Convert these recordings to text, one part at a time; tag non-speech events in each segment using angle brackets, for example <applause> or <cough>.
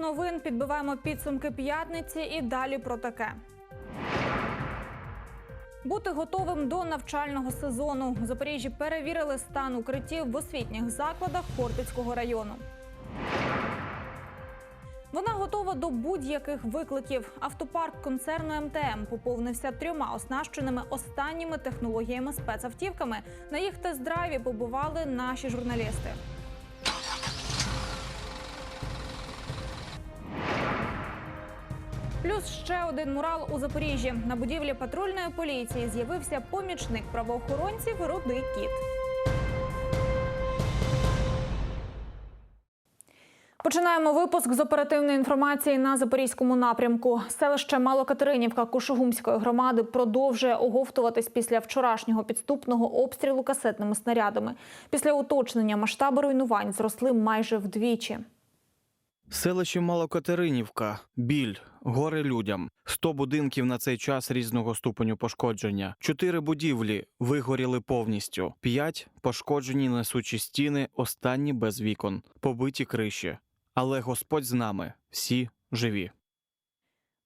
новин підбиваємо підсумки п'ятниці і далі про таке. Бути готовим до навчального сезону. У Запоріжжі перевірили стан укриттів в освітніх закладах Хортицького району. Вона готова до будь-яких викликів. Автопарк концерну МТМ поповнився трьома оснащеними останніми технологіями спецавтівками. На їх тест-драйві побували наші журналісти. Плюс ще один мурал у Запоріжжі. На будівлі патрульної поліції з'явився помічник правоохоронців Рудий Кіт. Починаємо випуск з оперативної інформації на запорізькому напрямку. Селище Малокатеринівка Кушугумської громади продовжує оговтуватись після вчорашнього підступного обстрілу касетними снарядами. Після уточнення масштаби руйнувань зросли майже вдвічі. Селище Малокатеринівка, біль, горе людям. 100 будинків на цей час різного ступеню пошкодження. Чотири будівлі вигоріли повністю. П'ять пошкоджені несучі стіни, останні без вікон, побиті криші. Але Господь з нами, всі живі.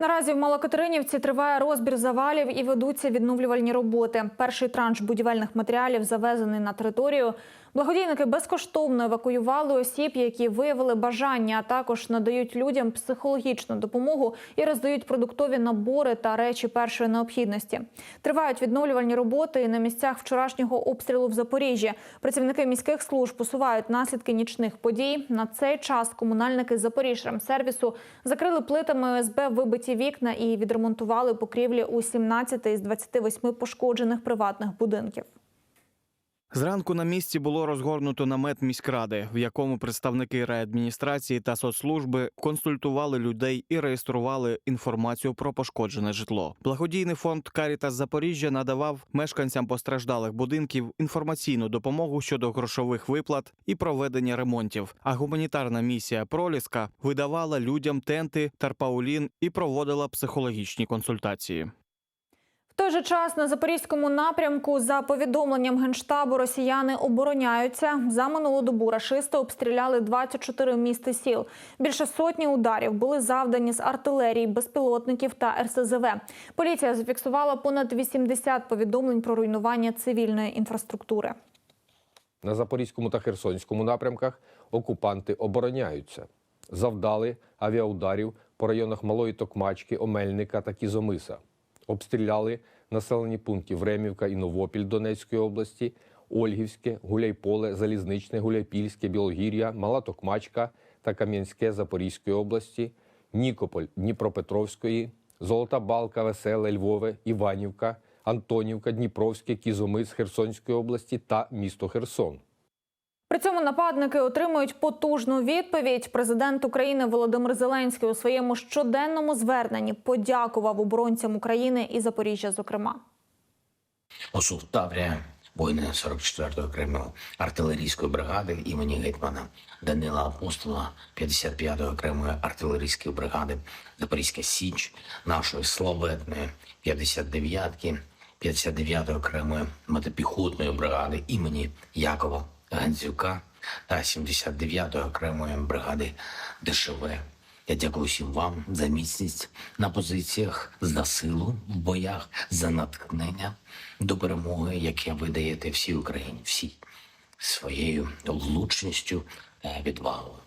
Наразі в Малокатеринівці триває розбір завалів і ведуться відновлювальні роботи. Перший транш будівельних матеріалів завезений на територію. Благодійники безкоштовно евакуювали осіб, які виявили бажання, а також надають людям психологічну допомогу і роздають продуктові набори та речі першої необхідності. Тривають відновлювальні роботи і на місцях вчорашнього обстрілу в Запоріжжі. Працівники міських служб посувають наслідки нічних подій. На цей час комунальники Запоріжремсервісу закрили плитами ОСБ вибиті вікна і відремонтували покрівлі у 17 із 28 пошкоджених приватних будинків. Зранку на місці було розгорнуто намет міськради, в якому представники райадміністрації та соцслужби консультували людей і реєстрували інформацію про пошкоджене житло. Благодійний фонд Карітас Запоріжжя надавав мешканцям постраждалих будинків інформаційну допомогу щодо грошових виплат і проведення ремонтів. А гуманітарна місія Проліска видавала людям тенти, тарпаулін і проводила психологічні консультації. В той же час на запорізькому напрямку, за повідомленням генштабу, росіяни обороняються. За минулу добу рашисти обстріляли 24 міст і сіл. Більше сотні ударів були завдані з артилерії, безпілотників та РСЗВ. Поліція зафіксувала понад 80 повідомлень про руйнування цивільної інфраструктури. На Запорізькому та Херсонському напрямках окупанти обороняються. Завдали авіаударів по районах Малої Токмачки, Омельника та Кізомиса. Обстріляли населені пункти Времівка і Новопіль Донецької області, Ольгівське, Гуляйполе, Залізничне, Гуляйпільське, Білогір'я, Мала Токмачка та Кам'янське Запорізької області, Нікополь Дніпропетровської, Золота Балка, Веселе, Львове, Іванівка, Антонівка, Дніпровське, Кізомис Херсонської області та місто Херсон. При цьому нападники отримують потужну відповідь. Президент України Володимир Зеленський у своєму щоденному зверненні подякував оборонцям України і Запоріжжя, зокрема. Осуд Таврія, воїни 44-ї окремої артилерійської бригади імені гетьмана Данила Апостола, 55-ї окремої артилерійської бригади Запорізька Січ, нашої славетної 59-ки, 59-ї окремої мотопіхотної бригади імені Якова Гандзюка та 79-ї окремої бригади ДШВ. Я дякую всім вам за міцність на позиціях, за силу в боях, за натхнення до перемоги, яке ви даєте всій Україні, всій своєю влучністю та відвагою.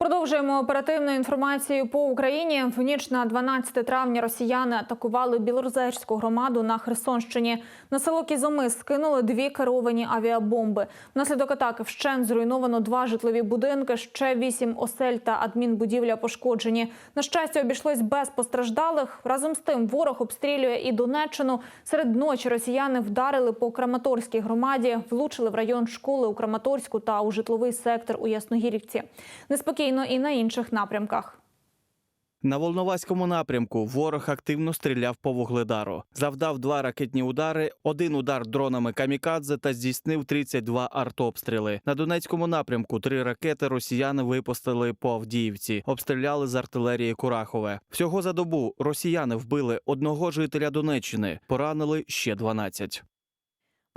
Продовжуємо оперативну інформацію по Україні. В ніч на 12 травня росіяни атакували Білорзерську громаду на Херсонщині. На село Кізомис скинули дві керовані авіабомби. Внаслідок атаки вщент зруйновано два житлові будинки, ще вісім осель та адмінбудівля пошкоджені. На щастя, обійшлось без постраждалих. Разом з тим, ворог обстрілює і Донеччину. Серед ночі росіяни вдарили по Краматорській громаді, влучили в район школи у Краматорську та у житловий сектор у Ясногірівці. Неспокійно і на інших напрямках. На Волноваському напрямку ворог активно стріляв по вугледару. Завдав два ракетні удари, один удар дронами камікадзе та здійснив 32 артобстріли. На Донецькому напрямку три ракети росіяни випустили по Авдіївці, обстріляли з артилерії Курахове. Всього за добу росіяни вбили одного жителя Донеччини, поранили ще 12.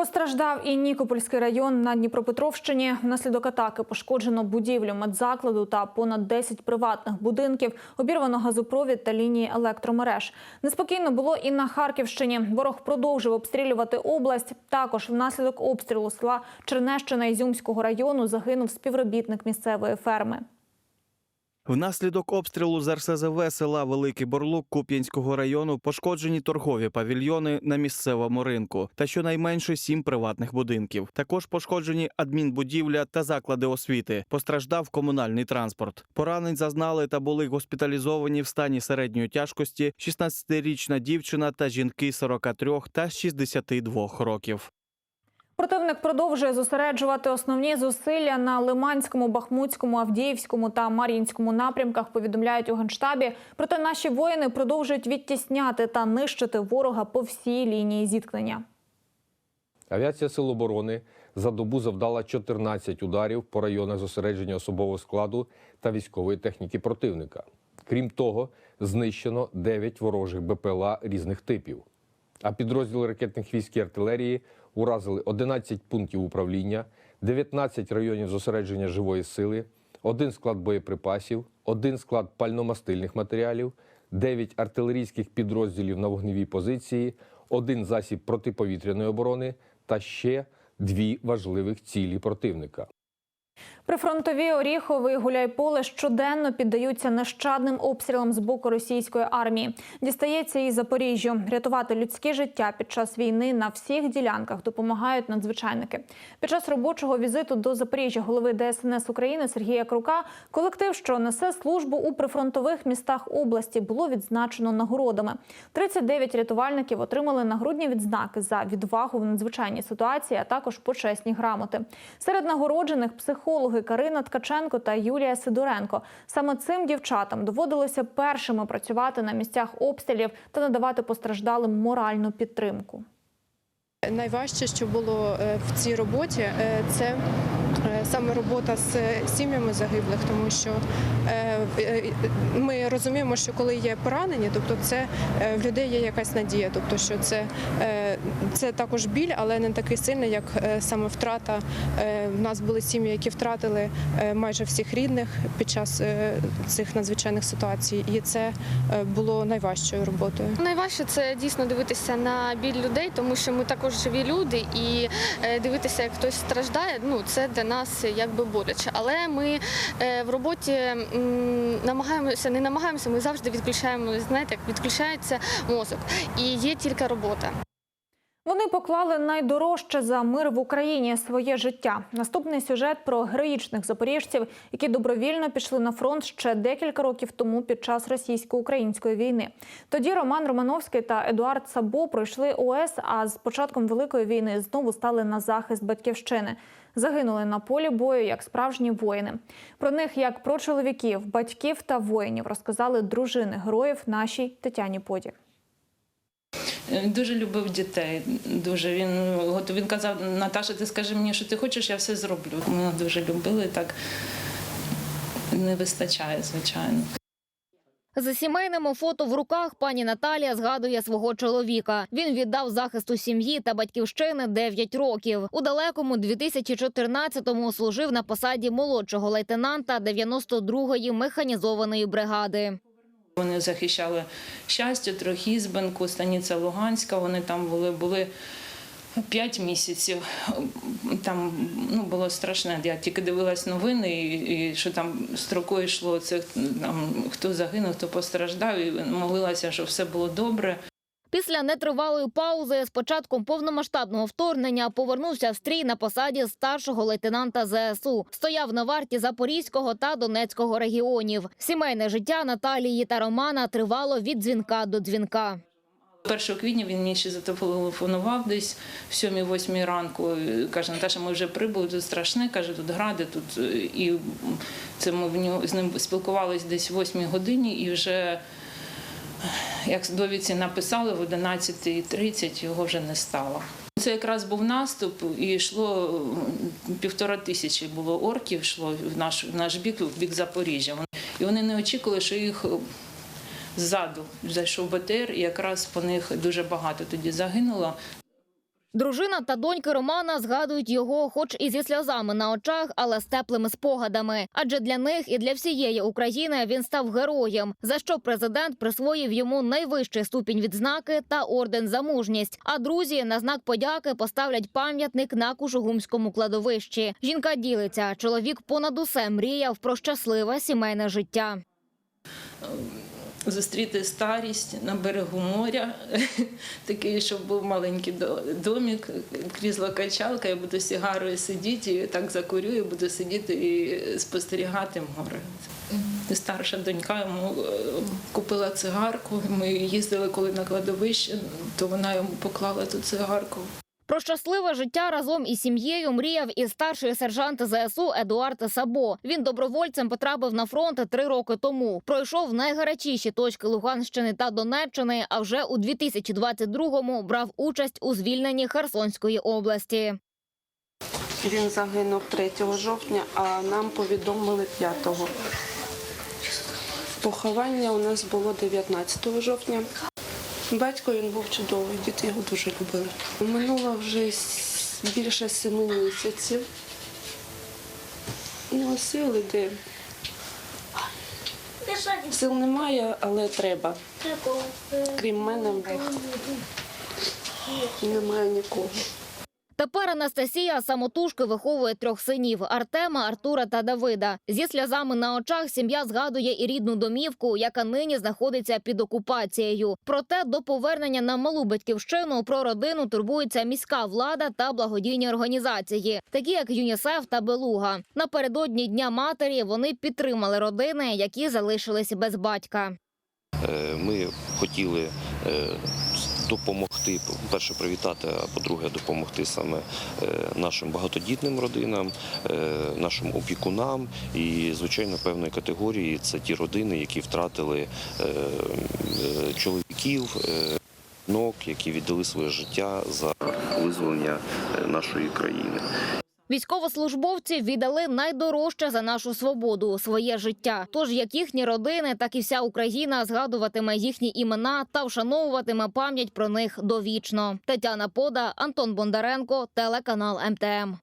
Постраждав і Нікопольський район на Дніпропетровщині. Внаслідок атаки пошкоджено будівлю медзакладу та понад 10 приватних будинків, обірвано газопровід та лінії електромереж. Неспокійно було і на Харківщині. Ворог продовжив обстрілювати область. Також внаслідок обстрілу села Чернещина Ізюмського району загинув співробітник місцевої ферми. Внаслідок обстрілу з РСЗВ села Великий Борлук Куп'янського району пошкоджені торгові павільйони на місцевому ринку та щонайменше сім приватних будинків. Також пошкоджені адмінбудівля та заклади освіти. Постраждав комунальний транспорт. Поранень зазнали та були госпіталізовані в стані середньої тяжкості 16-річна дівчина та жінки 43 та 62 років. Противник продовжує зосереджувати основні зусилля на Лиманському, Бахмутському, Авдіївському та Мар'їнському напрямках. Повідомляють у генштабі. Проте наші воїни продовжують відтісняти та нищити ворога по всій лінії зіткнення. Авіація Сил оборони за добу завдала 14 ударів по районах зосередження особового складу та військової техніки противника. Крім того, знищено 9 ворожих БПЛА різних типів. А підрозділи ракетних військ і артилерії уразили 11 пунктів управління, 19 районів зосередження живої сили, один склад боєприпасів, один склад пальномастильних матеріалів, 9 артилерійських підрозділів на вогневій позиції, один засіб протиповітряної оборони та ще дві важливих цілі противника. Прифронтові Оріхове і Гуляйполе щоденно піддаються нещадним обстрілам з боку російської армії. Дістається і Запоріжжю. Рятувати людське життя під час війни на всіх ділянках допомагають надзвичайники. Під час робочого візиту до Запоріжжя голови ДСНС України Сергія Крука колектив, що несе службу у прифронтових містах області, було відзначено нагородами. 39 рятувальників отримали нагрудні відзнаки за відвагу в надзвичайній ситуації, а також почесні грамоти. Серед нагороджених психологи Карина Ткаченко та Юлія Сидоренко. Саме цим дівчатам доводилося першими працювати на місцях обстрілів та надавати постраждалим моральну підтримку. Найважче, що було е, в цій роботі, е, це е, саме робота з сім'ями загиблих, тому що ми розуміємо, що коли є поранені, тобто це е, в людей є якась надія, тобто що це, е, це також біль, але не такий сильний, як е, саме втрата. Е, В нас були сім'ї, які втратили е, майже всіх рідних під час е, цих надзвичайних ситуацій, і це е, було найважчою роботою. Найважче це дійсно дивитися на біль людей, тому що ми також живі люди, і е, дивитися, як хтось страждає, ну це для нас якби боляче. Але ми е, в роботі намагаємося, не намагаємося, ми завжди відключаємо, знаєте, як відключається мозок. І є тільки робота. Вони поклали найдорожче за мир в Україні своє життя. Наступний сюжет про героїчних запоріжців, які добровільно пішли на фронт ще декілька років тому під час російсько-української війни. Тоді Роман Романовський та Едуард Сабо пройшли ОС, а з початком великої війни знову стали на захист батьківщини. Загинули на полі бою як справжні воїни. Про них, як про чоловіків, батьків та воїнів, розказали дружини героїв нашій Тетяні Поді. Дуже любив дітей. Дуже він він казав: Наташа, ти скажи мені, що ти хочеш, я все зроблю. Ми дуже любили так. Не вистачає, звичайно. За сімейними фото в руках пані Наталія згадує свого чоловіка. Він віддав захисту сім'ї та батьківщини 9 років. У далекому 2014-му служив на посаді молодшого лейтенанта 92-ї механізованої бригади. Вони захищали щастя, Трохізбенку, Станіця Луганська. Вони там були, були 5 місяців. Там ну, було страшне. Я тільки дивилась новини, і, і що там строкою йшло це там, хто загинув, хто постраждав, і молилася, щоб все було добре. Після нетривалої паузи з початком повномасштабного вторгнення повернувся в стрій на посаді старшого лейтенанта ЗСУ. Стояв на варті Запорізького та Донецького регіонів. Сімейне життя Наталії та Романа тривало від дзвінка до дзвінка. 1 квітня він мені ще зателефонував десь в 7-8 ранку. Каже, Наташа, ми вже прибули, тут страшне, каже, тут гради, тут е, і це ми в нього з ним спілкувалися десь в 8 годині і вже. Як довідці написали, в 11.30 його вже не стало. Це якраз був наступ, і йшло півтора тисячі було орків, йшло в наш, в наш бік, в бік Запоріжжя. І вони не очікували, що їх ззаду зайшов БТР, і якраз по них дуже багато тоді загинуло. Дружина та доньки Романа згадують його, хоч і зі сльозами на очах, але з теплими спогадами. Адже для них і для всієї України він став героєм, за що президент присвоїв йому найвищий ступінь відзнаки та орден за мужність. А друзі на знак подяки поставлять пам'ятник на Кушугумському кладовищі. Жінка ділиться, чоловік понад усе мріяв про щасливе сімейне життя. Зустріти старість на берегу моря, <laughs> такий, щоб був маленький домик, крісло качалка, я буду з сигарою сидіти, і так закурю, і буду сидіти і спостерігати море. Старша донька йому е, купила цигарку. Ми їздили коли на кладовище, то вона йому поклала ту цигарку. Про щасливе життя разом із сім'єю мріяв і старший сержант ЗСУ Едуард Сабо. Він добровольцем потрапив на фронт три роки тому. Пройшов найгарячіші точки Луганщини та Донеччини. А вже у 2022-му брав участь у звільненні Херсонської області. Він загинув 3 жовтня, а нам повідомили 5-го. Поховання у нас було 19 жовтня. Батько він був чудовий, діти його дуже любили. Минуло вже більше семи місяців. Ну, а сили де? Сил немає, але треба. Крім мене, немає нікого. Тепер Анастасія самотужки виховує трьох синів Артема, Артура та Давида. Зі сльозами на очах сім'я згадує і рідну домівку, яка нині знаходиться під окупацією. Проте до повернення на малу батьківщину про родину турбується міська влада та благодійні організації, такі як ЮНІСЕФ та Белуга. Напередодні дня матері вони підтримали родини, які залишились без батька. Е, Ми хотіли е, допомогти, по-перше, привітати, а по-друге, допомогти саме е, нашим багатодітним родинам, е, нашим опікунам і, звичайно, певної категорії це ті родини, які втратили е, чоловіків. Жінок, які віддали своє життя за визволення нашої країни. Військовослужбовці віддали найдорожче за нашу свободу своє життя. Тож як їхні родини, так і вся Україна згадуватиме їхні імена та вшановуватиме пам'ять про них довічно. Тетяна Пода, Антон Бондаренко, телеканал МТМ.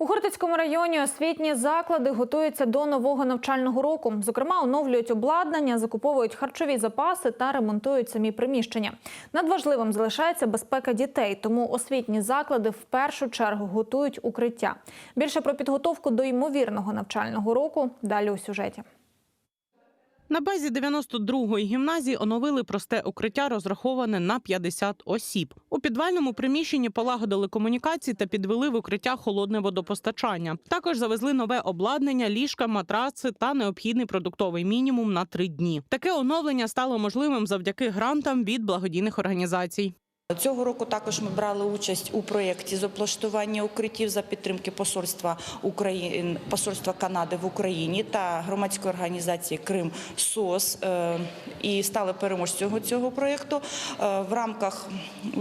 У Хортицькому районі освітні заклади готуються до нового навчального року. Зокрема, оновлюють обладнання, закуповують харчові запаси та ремонтують самі приміщення. Надважливим залишається безпека дітей, тому освітні заклади в першу чергу готують укриття. Більше про підготовку до ймовірного навчального року далі у сюжеті. На базі 92-ї гімназії оновили просте укриття, розраховане на 50 осіб. У підвальному приміщенні полагодили комунікації та підвели в укриття холодне водопостачання. Також завезли нове обладнання, ліжка, матраци та необхідний продуктовий мінімум на три дні. Таке оновлення стало можливим завдяки грантам від благодійних організацій. Цього року також ми брали участь у проєкті з облаштування укриттів за підтримки посольства України, посольства Канади в Україні та громадської організації Крим СОС е, і стали переможцем цього проєкту, е, в рамках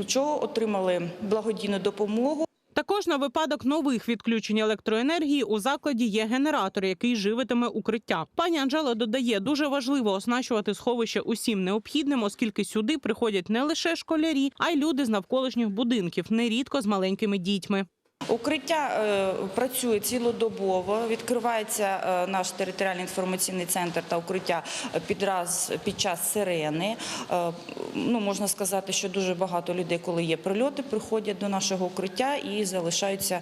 чого отримали благодійну допомогу. Також на випадок нових відключень електроенергії у закладі є генератор, який живитиме укриття. Пані Анжела додає, дуже важливо оснащувати сховище усім необхідним, оскільки сюди приходять не лише школярі, а й люди з навколишніх будинків, нерідко з маленькими дітьми. Укриття е, працює цілодобово. Відкривається е, наш територіальний інформаційний центр та укриття під раз під час сирени. Е, ну можна сказати, що дуже багато людей, коли є прильоти, приходять до нашого укриття і залишаються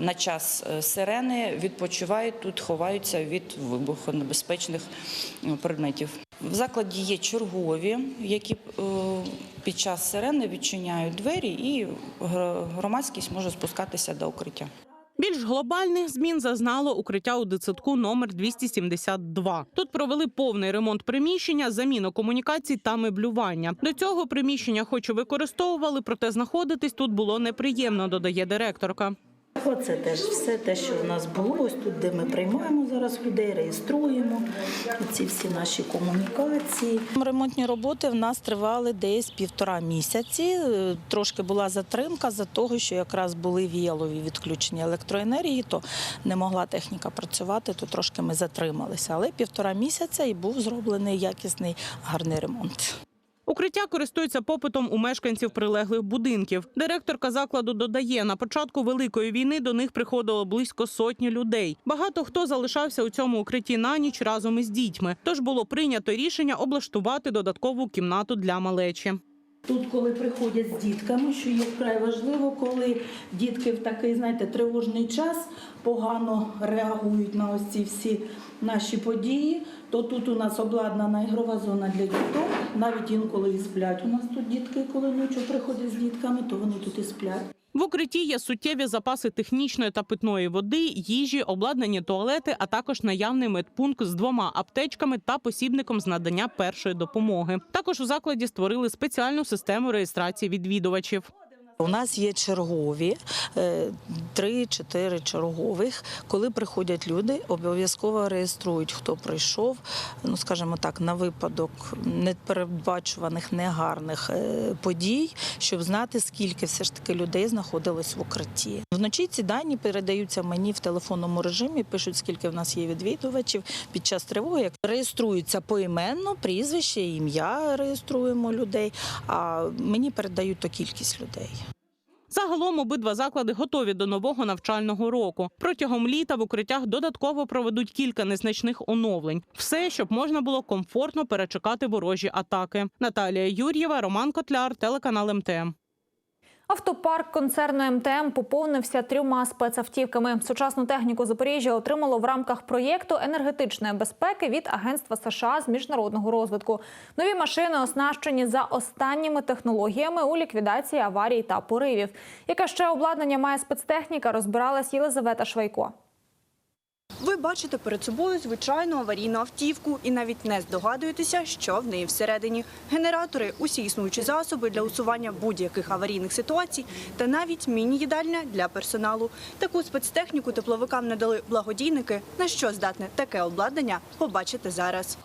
на час сирени, відпочивають тут, ховаються від вибухонебезпечних предметів. В закладі є чергові, які е, під час сирени відчиняють двері, і громадськість може спускатися до укриття. Більш глобальних змін зазнало укриття у дитсадку номер 272. Тут провели повний ремонт приміщення, заміну комунікацій та меблювання. До цього приміщення, хоч і використовували, проте знаходитись тут було неприємно, додає директорка. Оце теж все те, що в нас було. Ось тут, де ми приймаємо зараз людей, реєструємо ці всі наші комунікації. Ремонтні роботи в нас тривали десь півтора місяці. Е, Трошки була затримка за того, що якраз були віялові відключення електроенергії, то не могла техніка працювати, то трошки ми затрималися. Але півтора місяця і був зроблений якісний гарний ремонт. Укриття користується попитом у мешканців прилеглих будинків. Директорка закладу додає, на початку великої війни до них приходило близько сотні людей. Багато хто залишався у цьому укритті на ніч разом із дітьми. Тож було прийнято рішення облаштувати додаткову кімнату для малечі. Тут, коли приходять з дітками, що є вкрай важливо, коли дітки в такий, знаєте, тривожний час погано реагують на ось ці всі наші події, то тут у нас обладнана ігрова зона для діток. Навіть інколи і сплять. У нас тут дітки, коли ночі приходять з дітками, то вони тут і сплять. В укритті є суттєві запаси технічної та питної води, їжі, обладнані туалети, а також наявний медпункт з двома аптечками та посібником з надання першої допомоги. Також у закладі створили спеціальну систему реєстрації відвідувачів. У нас є чергові, е, три-чотири чергових. Коли приходять люди, обов'язково реєструють, хто прийшов, ну скажімо так, на випадок непередбачуваних негарних е, подій, щоб знати, скільки все ж таки людей знаходилось в укритті. Вночі ці дані передаються мені в телефонному режимі, пишуть, скільки в нас є відвідувачів під час тривоги. Реєструються поіменно, прізвище, ім'я реєструємо людей. А мені передають то кількість людей. Загалом обидва заклади готові до нового навчального року. Протягом літа в укриттях додатково проведуть кілька незначних оновлень. Все, щоб можна було комфортно перечекати ворожі атаки. Наталія Юр'єва, Роман Котляр, телеканал МТМ. Автопарк концерну МТМ поповнився трьома спецавтівками. Сучасну техніку Запоріжжя отримало в рамках проєкту енергетичної безпеки від Агентства США з міжнародного розвитку. Нові машини оснащені за останніми технологіями у ліквідації аварій та поривів. Яке ще обладнання має спецтехніка, розбиралась Єлизавета Швайко. Ви бачите перед собою звичайну аварійну автівку і навіть не здогадуєтеся, що в неї всередині. Генератори, усі існуючі засоби для усування будь-яких аварійних ситуацій та навіть міні-їдальня для персоналу. Таку спецтехніку тепловикам надали благодійники. На що здатне таке обладнання, побачите зараз.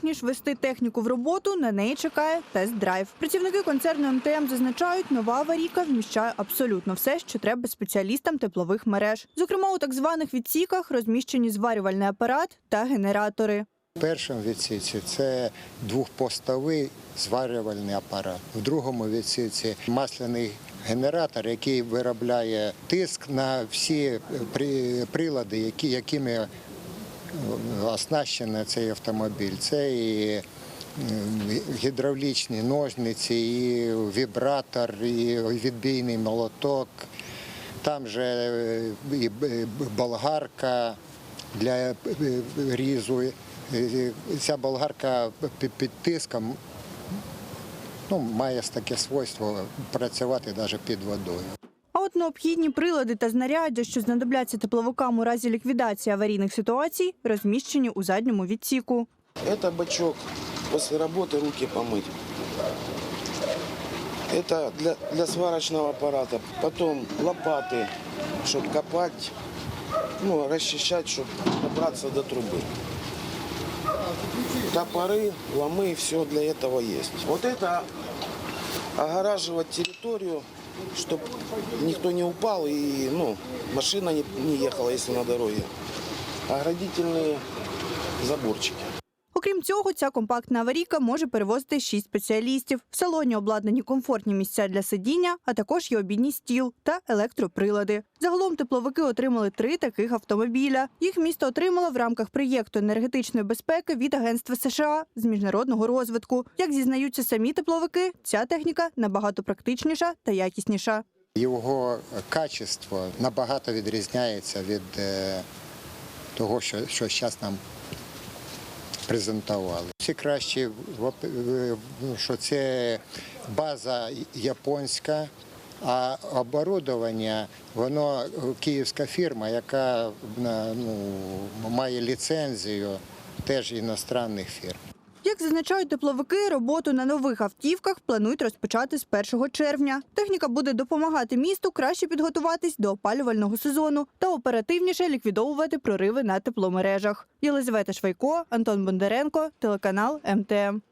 Перш ніж вести техніку в роботу, на неї чекає тест-драйв. Працівники концерну МТМ зазначають, нова аварійка вміщає абсолютно все, що треба спеціалістам теплових мереж. Зокрема, у так званих відсіках розміщені зварювальний апарат та генератори. В першому відсіці це двохпостовий зварювальний апарат. В другому відсіці масляний генератор, який виробляє тиск на всі при- прилади, які, якими оснащений цей автомобіль. Це і гідравлічні ножниці, і вібратор, і відбійний молоток. Там же е, і болгарка для е, різу. Е, Ця болгарка під тиском ну, має таке свойство працювати навіть під водою. А от необхідні прилади та знаряддя, що знадобляться тепловикам у разі ліквідації аварійних ситуацій, розміщені у задньому відсіку. Это бачок. После работы руки помыть. Это для, для сварочного аппарата. Потом лопаты, чтобы копать, ну, расчищать, чтобы добраться до трубы. Топоры, ломы, все для этого есть. Вот это огораживать территорию, чтобы никто не упал и ну, машина не, не ехала, если на дороге. Оградительные заборчики. Окрім цього, ця компактна аварійка може перевозити шість спеціалістів. В салоні обладнані комфортні місця для сидіння, а також є обідній стіл та електроприлади. Загалом тепловики отримали три таких автомобіля. Їх місто отримало в рамках проєкту енергетичної безпеки від Агентства США з міжнародного розвитку. Як зізнаються самі тепловики, ця техніка набагато практичніша та якісніша. Його качество набагато відрізняється від е, того, що, що зараз нам презентували. Всі краще, в- в- що це база японська, а оборудовання, воно київська фірма, яка ну, має ліцензію теж іностранних фірм. Як зазначають тепловики, роботу на нових автівках планують розпочати з 1 червня. Техніка буде допомагати місту краще підготуватись до опалювального сезону та оперативніше ліквідовувати прориви на тепломережах. Єлизавета Швайко, Антон Бондаренко, телеканал МТМ.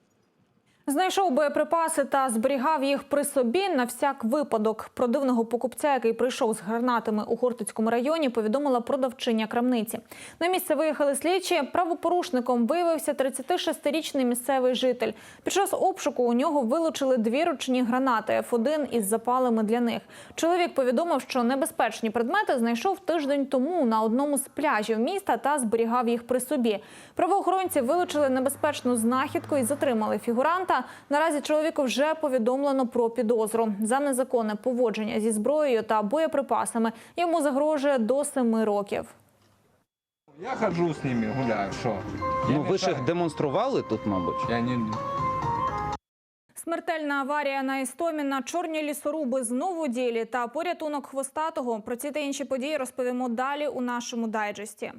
Знайшов боєприпаси та зберігав їх при собі на всяк випадок. Про дивного покупця, який прийшов з гранатами у Хортицькому районі, повідомила продавчиня крамниці. На місце виїхали слідчі. Правопорушником виявився 36-річний місцевий житель. Під час обшуку у нього вилучили дві ручні гранати F1 із запалами для них. Чоловік повідомив, що небезпечні предмети знайшов тиждень тому на одному з пляжів міста та зберігав їх при собі. Правоохоронці вилучили небезпечну знахідку і затримали фігуранта. Наразі чоловіку вже повідомлено про підозру за незаконне поводження зі зброєю та боєприпасами. Йому загрожує до семи років. Я хожу з ними, гуляю, що? Ну ви ж їх демонстрували тут, мабуть. Я не... Смертельна аварія на Істоміна, чорні лісоруби знову ділі та порятунок хвостатого. Про ці та інші події розповімо далі у нашому дайджесті.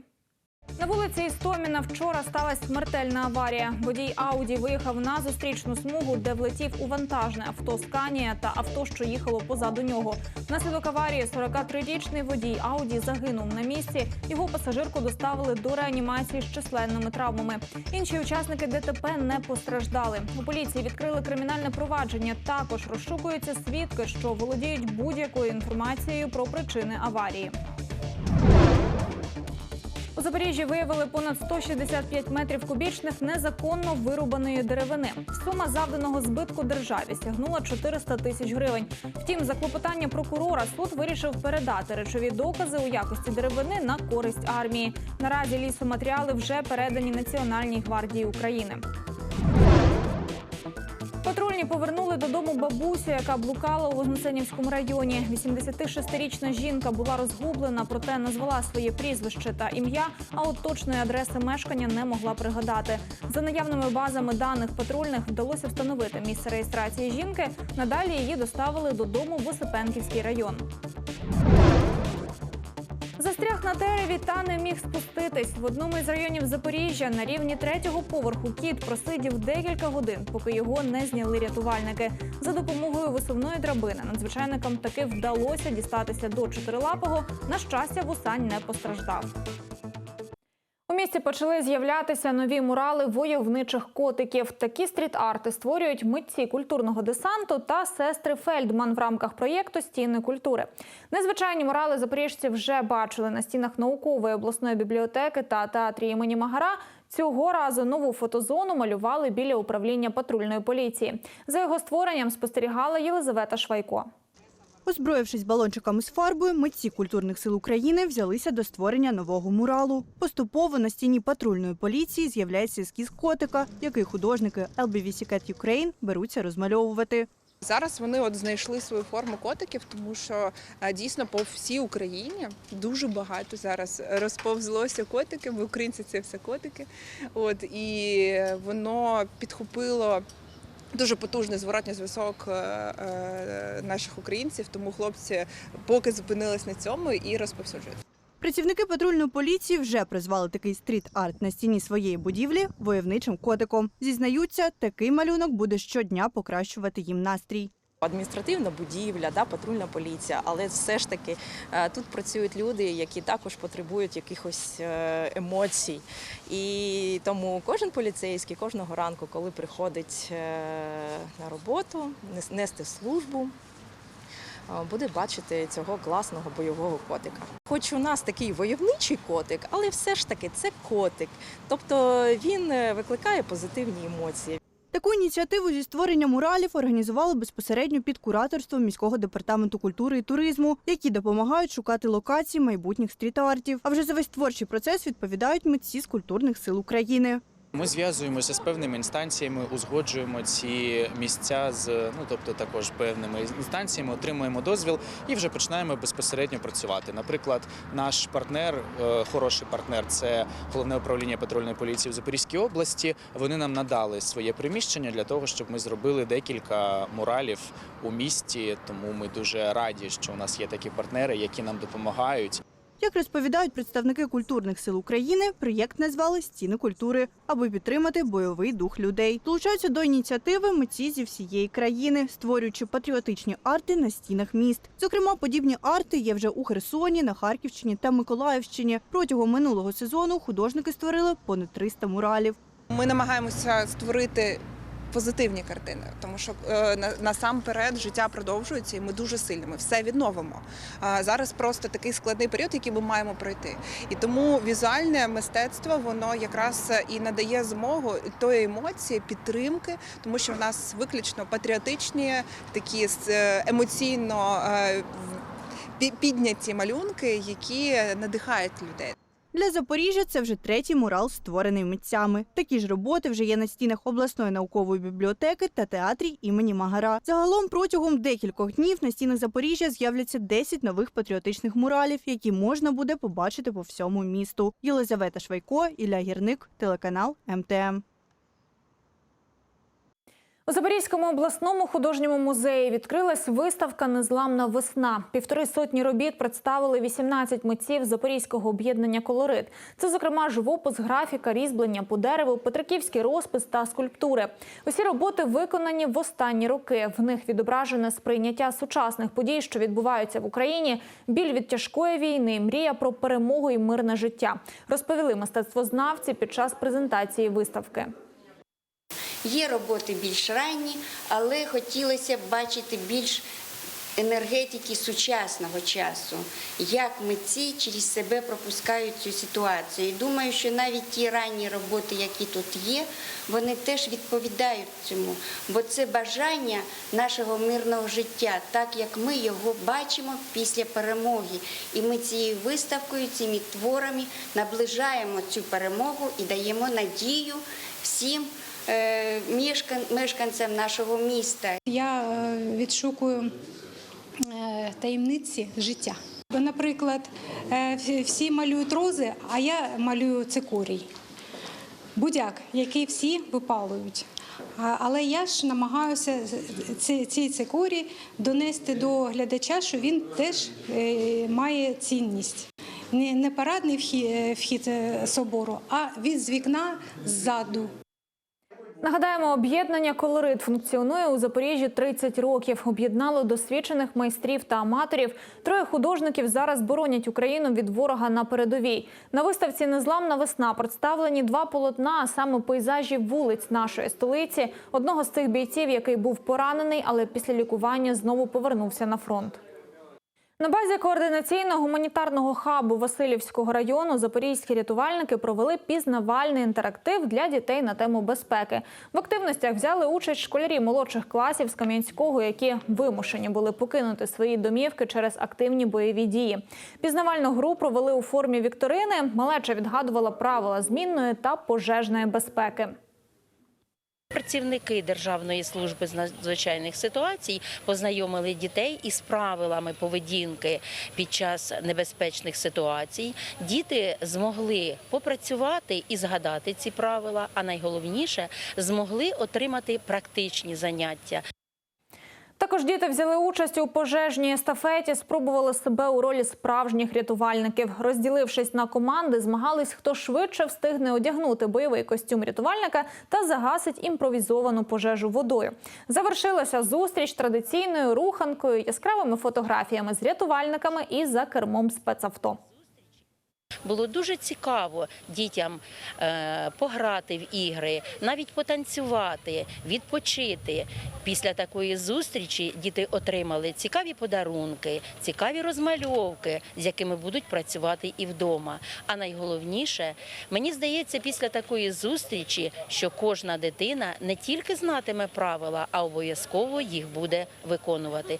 На вулиці Істоміна вчора сталася смертельна аварія. Водій Ауді виїхав на зустрічну смугу, де влетів у вантажне авто Сканія та авто, що їхало позаду нього. Внаслідок аварії 43-річний водій Ауді загинув на місці. Його пасажирку доставили до реанімації з численними травмами. Інші учасники ДТП не постраждали. У поліції відкрили кримінальне провадження. Також розшукуються свідки, що володіють будь-якою інформацією про причини аварії. У Запоріжжі виявили понад 165 метрів кубічних незаконно вирубаної деревини. Сума завданого збитку державі сягнула 400 тисяч гривень. Втім, за клопотання прокурора суд вирішив передати речові докази у якості деревини на користь армії. Наразі лісоматеріали вже передані Національній гвардії України. Патрульні повернули додому бабусю, яка блукала у Вознесенівському районі. 86-річна жінка була розгублена, проте назвала своє прізвище та ім'я, а от точної адреси мешкання не могла пригадати. За наявними базами даних патрульних вдалося встановити місце реєстрації жінки. Надалі її доставили додому в Осипенківський район. Застряг на дереві та не міг спуститись. В одному із районів Запоріжжя на рівні третього поверху кіт просидів декілька годин, поки його не зняли рятувальники. За допомогою висувної драбини надзвичайникам таки вдалося дістатися до чотирилапого. На щастя, вусань не постраждав. У місті почали з'являтися нові мурали войовничих котиків. Такі стріт-арти створюють митці культурного десанту та сестри Фельдман в рамках проєкту Стіни культури. Незвичайні мурали запоріжці вже бачили на стінах наукової обласної бібліотеки та театрі імені Магара. Цього разу нову фотозону малювали біля управління патрульної поліції. За його створенням спостерігала Єлизавета Швайко. Озброївшись балончиками з фарбою, митці культурних сил України взялися до створення нового муралу. Поступово на стіні патрульної поліції з'являється ескіз котика, який художники LBVC Cat Ukraine беруться розмальовувати. Зараз вони от знайшли свою форму котиків, тому що е, дійсно по всій Україні дуже багато зараз розповзлося котиків. Бо українці це все котики. От і воно підхопило. Дуже потужний зворотній зв'язок е, е, наших українців, тому хлопці поки зупинились на цьому і розповсюджують. Працівники патрульної поліції вже призвали такий стріт-арт на стіні своєї будівлі войовничим котиком. Зізнаються, такий малюнок буде щодня покращувати їм настрій. Адміністративна будівля, да, патрульна поліція, але все ж таки е, тут працюють люди, які також потребують якихось е, емоцій. І тому кожен поліцейський кожного ранку, коли приходить е, на роботу, нести службу, буде бачити цього класного бойового котика. Хоч у нас такий войовничий котик, але все ж таки це котик. Тобто він викликає позитивні емоції. Таку ініціативу зі створення муралів організували безпосередньо під кураторством міського департаменту культури і туризму, які допомагають шукати локації майбутніх стріт-артів. А вже за весь творчий процес відповідають митці з культурних сил України. Ми зв'язуємося з певними інстанціями, узгоджуємо ці місця з ну тобто також певними інстанціями, отримуємо дозвіл і вже починаємо безпосередньо працювати. Наприклад, наш партнер, е, хороший партнер, це головне управління патрульної поліції в Запорізькій області. Вони нам надали своє приміщення для того, щоб ми зробили декілька муралів у місті. Тому ми дуже раді, що у нас є такі партнери, які нам допомагають. Як розповідають представники культурних сил України, проєкт назвали Стіни культури, аби підтримати бойовий дух людей. Долучаються до ініціативи митці зі всієї країни, створюючи патріотичні арти на стінах міст. Зокрема, подібні арти є вже у Херсоні, на Харківщині та Миколаївщині. Протягом минулого сезону художники створили понад 300 муралів. Ми намагаємося створити позитивні картини, тому що е, на- насамперед життя продовжується, і ми дуже сильні. Ми все відновимо. Зараз просто такий складний період, який ми маємо пройти. І тому візуальне мистецтво воно якраз і надає змогу тої емоції, підтримки, тому що в нас виключно патріотичні, такі е, емоційно е, підняті малюнки, які надихають людей. Для Запоріжжя це вже третій мурал, створений митцями. Такі ж роботи вже є на стінах обласної наукової бібліотеки та театрі імені Магара. Загалом протягом декількох днів на стінах Запоріжжя з'являться 10 нових патріотичних муралів, які можна буде побачити по всьому місту. Єлизавета Швайко, Ілля Гірник, телеканал МТМ. У Запорізькому обласному художньому музеї відкрилась виставка Незламна весна. Півтори сотні робіт представили 18 митців Запорізького об'єднання Колорит. Це, зокрема, живопис, графіка, різьблення по дереву, петриківський розпис та скульптури. Усі роботи виконані в останні роки. В них відображене сприйняття сучасних подій, що відбуваються в Україні, біль від тяжкої війни, мрія про перемогу і мирне життя. Розповіли мистецтвознавці під час презентації виставки. Є роботи більш ранні, але хотілося б бачити більш енергетики сучасного часу, як митці через себе пропускають цю ситуацію. І думаю, що навіть ті ранні роботи, які тут є, вони теж відповідають цьому, бо це бажання нашого мирного життя, так як ми його бачимо після перемоги. І ми цією виставкою, цими творами наближаємо цю перемогу і даємо надію всім мешканцям нашого міста. Я е, відшукую е, таємниці життя. Наприклад, е, всі- малюють рози, а я малюю цикорій. Будяк, який всі випалують. Але я ж намагаюся ці, цикорі донести до глядача, що він теж е, має цінність. Не, парадний вхід, е, собору, а від з вікна ззаду. Нагадаємо, об'єднання Колорит функціонує у Запоріжжі 30 років. Об'єднало досвідчених майстрів та аматорів. Троє художників зараз боронять Україну від ворога на передовій. На виставці Незламна весна представлені два полотна, а саме пейзажі вулиць нашої столиці. Одного з цих бійців, який був поранений, але після лікування знову повернувся на фронт. На базі координаційно-гуманітарного хабу Васильівського району запорізькі рятувальники провели пізнавальний інтерактив для дітей на тему безпеки. В активностях взяли участь школярі молодших класів з Кам'янського, які вимушені були покинути свої домівки через активні бойові дії. Пізнавальну гру провели у формі вікторини. Малеча відгадувала правила змінної та пожежної безпеки. Працівники Державної служби з надзвичайних ситуацій познайомили дітей із правилами поведінки під час небезпечних ситуацій. Діти змогли попрацювати і згадати ці правила, а найголовніше змогли отримати практичні заняття. Також діти взяли участь у пожежній естафеті, спробували себе у ролі справжніх рятувальників. Розділившись на команди, змагались, хто швидше встигне одягнути бойовий костюм рятувальника та загасить імпровізовану пожежу водою. Завершилася зустріч традиційною руханкою, яскравими фотографіями з рятувальниками і за кермом спецавто. Було дуже цікаво дітям е, пограти в ігри, навіть потанцювати, відпочити. Після такої зустрічі діти отримали цікаві подарунки, цікаві розмальовки, з якими будуть працювати і вдома. А найголовніше, мені здається, після такої зустрічі, що кожна дитина не тільки знатиме правила, а обов'язково їх буде виконувати.